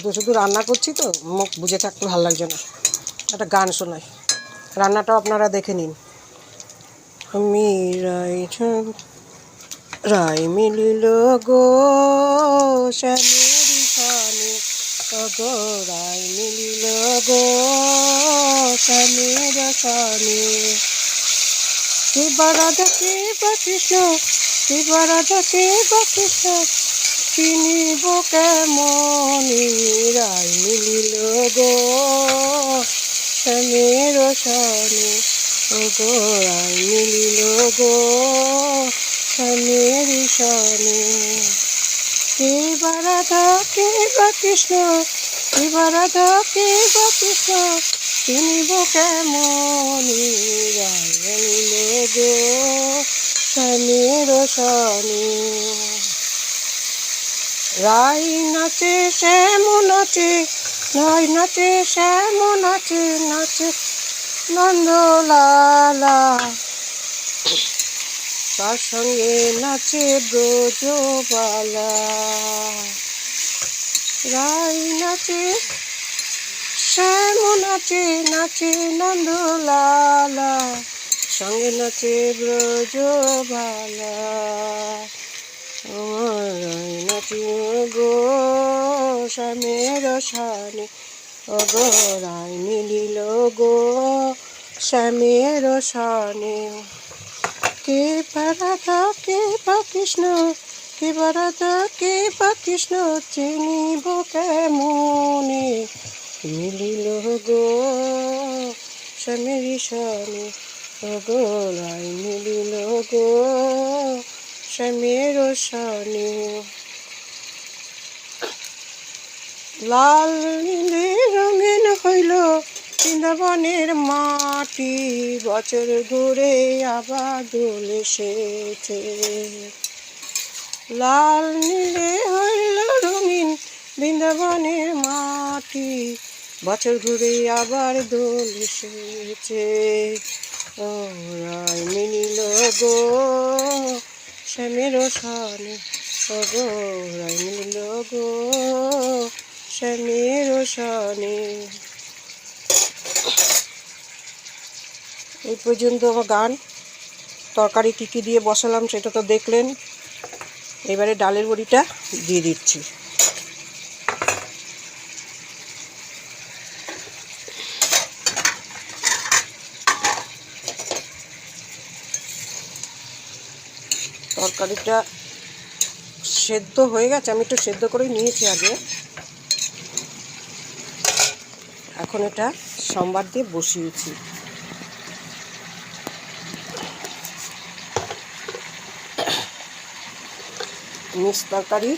শুধু শুধু রান্না করছি তো, মুখ বুঝে থাকতে ভালো লাগছে না। একটা গান শোনাই। রান্নাটাও আপনারা দেখে নিন। আমি রাই মিলিল গো শ্যামেরি খানে গো রাই মিলিল গো শ্যামের খানে শিবা রাধা শিবা কৃষ্ণ শিবা রাধা শিবা কৃষ্ণ। চিনিব কেমন? রায় মিলিল গো। স্বামীর ও গো রায় মিলিল গো। স্বামীর সনে শিবা রাধা শিবা কৃষ্ণ শিবা রাধা শিবা কৃষ্ণ মিলিল গো। স্বামীর সনে রাই নাচে শ্যামন নাচে রাই নাচে শ্যামন নাচে নাচে নন্দলালা। তার সঙ্গে নাচে ব্রজবালা। রাই নাচে শ্যামন নাচে নাচে নন্দলালা। সঙ্গে নাচে ব্রজবালা। নাচি গো স্বামীর সানে গো রায় মিলিল গো স্বামীর সানে কে বারাধা কে বা কৃষ্ণ, কে বারাধা কে বা কৃষ্ণ, চিনিব কেমনে? মিলিল গো স্বামীর সানে গো রায় মিলিল গো স্বামীর সানে লাল নীলে রঙিন হইল বৃন্দাবনের মাটি বছর ঘুরে আবার দোল এসেছে লাল নীলে হইল রঙিন বৃন্দাবনের মাটি বছর ঘুরে আবার দোল এসেছে ও রায় মিলিল গো শ্যামের সনে ওগো মিলিল গো শ্যামের সনে এই পর্যন্ত আমার গান, তরকারি কী কী দিয়ে বসালাম সেটা তো দেখলেন। এবারে ডালের বড়িটা দিয়ে দিচ্ছি। তরকারিটা সেদ্ধ হয়ে গেছে, আমি একটু সেদ্ধ করেই নিয়েছি আগে। এখন এটা সোমবার দিয়ে বসিয়েছি। মিক্স তরকারি,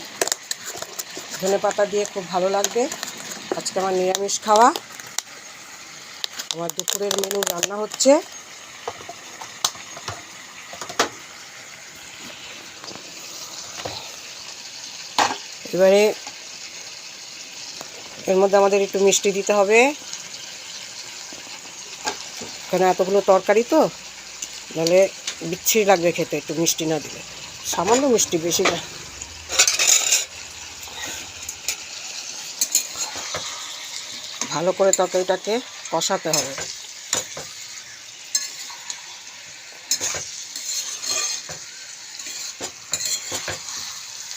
ধনে পাতা দিয়ে খুব ভালো লাগবে। আজকে আমার নিরামিষ খাওয়া। আমার দুপুরের মেনু রান্না হচ্ছে। এবারে এর মধ্যে আমাদের একটু মিষ্টি দিতে হবে। কেন এতগুলো তরকারি তো, নাহলে বিচ্ছিরি লাগবে খেতে, একটু মিষ্টি না দিলে। সামান্য মিষ্টি বেশি না। ভালো করে তরকারিটাকে কষাতে হবে।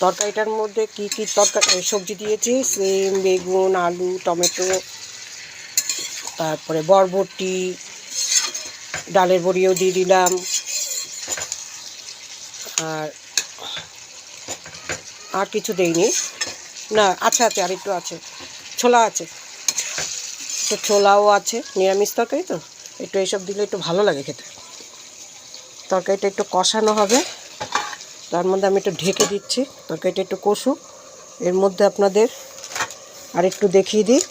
তরকারিটার মধ্যে কি কি তরকারি সবজি দিয়েছি? সিম, বেগুন, আলু, টমেটো, তারপরে বরবটি, ডালের বড়িও দিয়ে দিলাম। আর আর কিছু দেইনি। না, আছে আছে, আর একটু আছে। ছোলা আছে। একটু ছোলাও আছে, নিরামিষ তরকারি তো? একটু এইসব দিলে একটু ভালো লাগে খেতে। তরকারিটা একটু কষানো হবে। তার মধ্যে আমি একটু ঢেকে দিচ্ছি, তরকারিটা একটু কষু এর মধ্যে আপনাদের আর একটু দেখিয়ে দিই।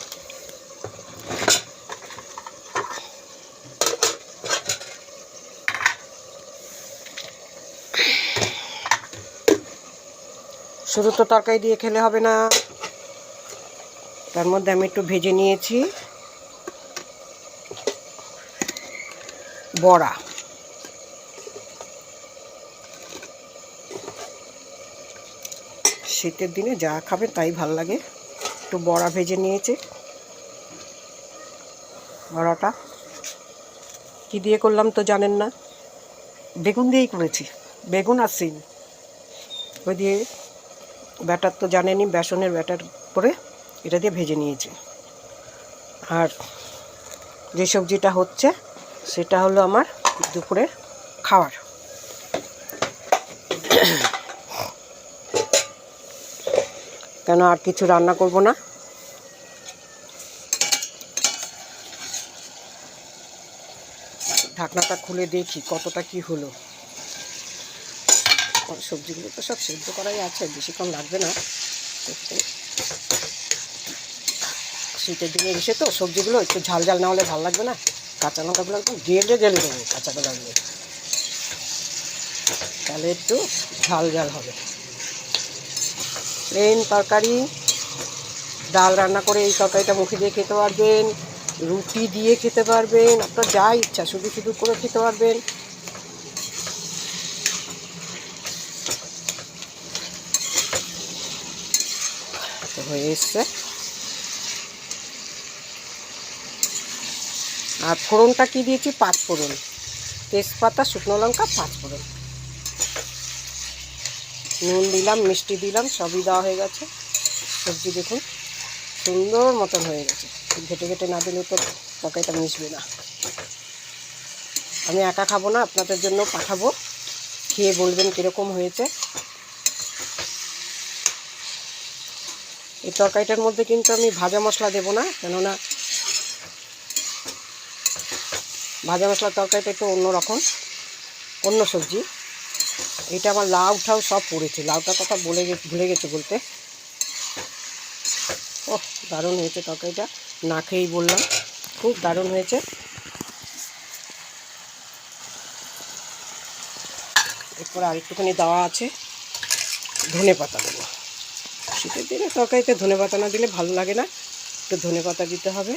শুধু তো তরকারি দিয়ে খেলে হবে না। তার মধ্যে আমি একটু ভেজে নিয়েছি। বড়া। শীতের দিনে যা খাবে তাই ভালো লাগে। একটু বড়া ভেজে নিয়েছে। বড়াটা। কি দিয়ে করলাম তো জানেন না? বেগুন দিয়েই করেছি। বেগুন আর সিম। ওই দিয়ে ব্যাটার তো জানেনই, বেসনের ব্যাটার করে এটা দিয়ে ভেজে নিয়েছি। আর যে সবজিটা হচ্ছে, সেটা হলো আমার দুপুরের খাওয়ার। কেন আর কিছু রান্না করব না? ঢাকনাটা খুলে দেখি কতটা কি হলো। সবজিগুলো তো সব সেদ্ধ করাই আছে, বেশিক্ষণ লাগবে না। শীতের দিনে এসে তো সবজিগুলো একটু ঝাল ঝাল না হলে ভালো লাগবে না। কাঁচা লঙ্কাগুলো একদম গেলে গেলে দেবো, কাঁচা লঙ্কাগুলো। তাহলে একটু ঝাল ঝাল হবে। প্লেন তরকারি, ডাল রান্না করে এই তরকারিটা মুখে দিয়ে খেতে পারবেন, রুটি দিয়ে খেতে পারবেন, আপনার যা ইচ্ছা, শুধু শুধু করে খেতে পারবেন। হয়ে এসছে। আর ফোড়নটা কি দিয়েছি? পাঁচ ফোড়ন। তেজপাতা, শুকনো লঙ্কা, পাঁচ ফোড়ন। নুন দিলাম, মিষ্টি দিলাম, সবই দেওয়া হয়ে গেছে। সবজি দেখুন, সুন্দর মতন হয়ে গেছে। ঘেটে ঘেটে না দিলে তো তরকারিটা মিশবে না। আমি একা খাব না, আপনাদের জন্য পাঠাবো। খেয়ে বলবেন কীরকম হয়েছে। এই তরকারিটার মধ্যে কিন্তু আমি ভাজা মশলা দেবো না, কেননা ভাজা মশলার তরকারিটা একটু অন্যরকম, অন্য সবজি। এটা আমার লাউ ঠাউ সব পড়েছে। লাউটার কথা বলে ভুলে গেছে বলতে। ও দারুণ হয়েছে তরকারিটা। না খেয়েই বললাম, খুব দারুণ হয়েছে। এরপর আরেকটুখানি দেওয়া আছে, ধনে পাতা দেবো। শীতের দিনে তরকারিতে ধনে পাতা না দিলে ভালো লাগে না, একটু ধনে পাতা দিতে হবে।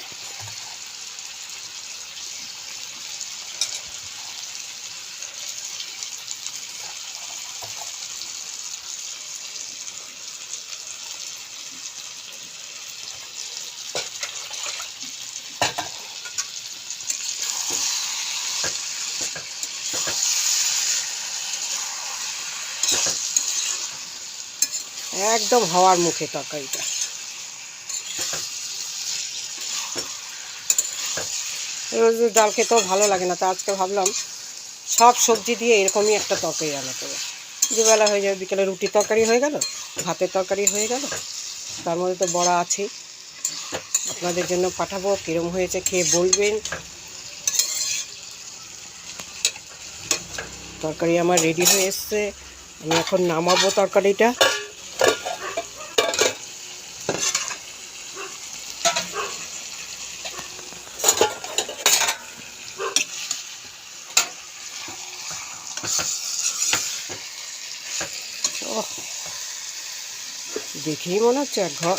একদম হওয়ার মুখে তরকারিটা। রোজ রোজ ডাল খেতেও ভালো লাগে না, তা আজকে ভাবলাম সব সবজি দিয়ে এরকমই একটা তরকারি রান্না করব। দুবেলা হয়ে যাবে, বিকেলে রুটি তরকারি হয়ে গেল, ভাতের তরকারি হয়ে গেল, তার মধ্যে তো বড়া আছেই আপনাদের জন্য পাঠাবো, কীরম হয়েছে, খেয়ে বলবেন। তরকারি আমার রেডি হয়ে এসছে, আমি এখন নামাবো তরকারিটা। দেখেই মনে হচ্ছে এক ঘর।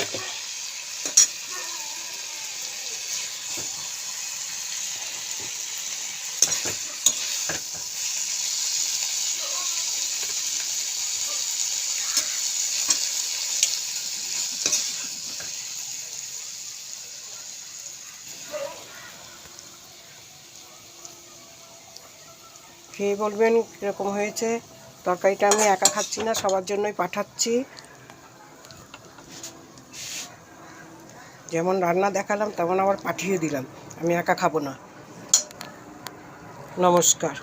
খেয়ে বলবেন কীরকম হয়েছে? তরকারিটা আমি একা খাচ্ছি না, সবার জন্যই পাঠাচ্ছি। যেমন রান্না দেখালাম তেমন আবার পাঠিয়ে দিলাম। আমি একা খাব না। নমস্কার।